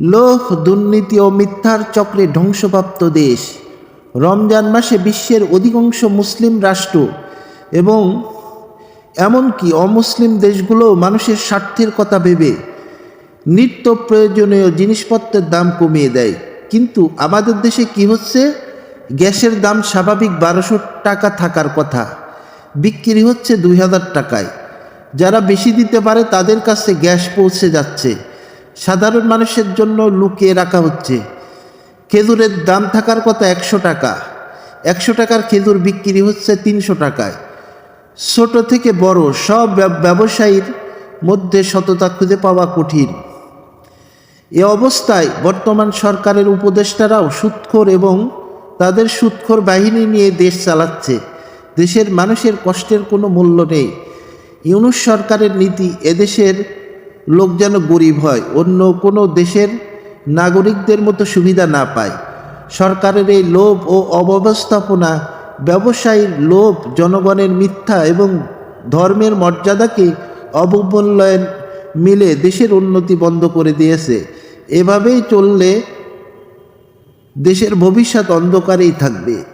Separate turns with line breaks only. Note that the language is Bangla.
লোভ দুর্নীতি ও মিথ্যার চক্রে ধ্বংসপ্রাপ্ত দেশ। রমজান মাসে বিশ্বের অধিকাংশ মুসলিম রাষ্ট্র এবং এমনকি অমুসলিম দেশগুলোও মানুষের স্বার্থের কথা ভেবে নিত্য প্রয়োজনীয় জিনিসপত্রের দাম কমিয়ে দেয়। কিন্তু আমাদের দেশে কি হচ্ছে? গ্যাসের দাম স্বাভাবিক বারোশো টাকা থাকার কথা। বিক্রি হচ্ছে দুই হাজার টাকায়। যারা বেশি দিতে পারে তাদের কাছে গ্যাস পৌঁছে যাচ্ছে। সাধারণ মানুষের জন্য লুকিয়ে রাখা হচ্ছে। খেজুরের দাম থাকার কথা একশো টাকা। একশো টাকার খেজুর বিক্রি হচ্ছে তিনশো টাকায়। ছোট থেকে বড় সব ব্যবসায়ীর মধ্যে সততা খুঁজে পাওয়া কঠিন। এ অবস্থায় বর্তমান সরকারের উপদেষ্টারাও সুৎখোর এবং তাদের সুৎখোর বাহিনী নিয়ে দেশ চালাচ্ছে। দেশের মানুষের কষ্টের কোনো মূল্য নেই। ইউনুস সরকারের নীতি এদেশের লোক যেন গরিব হয়, অন্য কোনো দেশের নাগরিকদের মতো সুবিধা না পায়। সরকারের এই লোভ ও অব্যবস্থাপনা, ব্যবসায়ীর লোভ, জনগণের মিথ্যা এবং ধর্মের মর্যাদাকে অবমূল্যায়ন মিলে দেশের উন্নতি বন্ধ করে দিয়েছে। এভাবেই চললে দেশের ভবিষ্যৎ অন্ধকারেই থাকবে।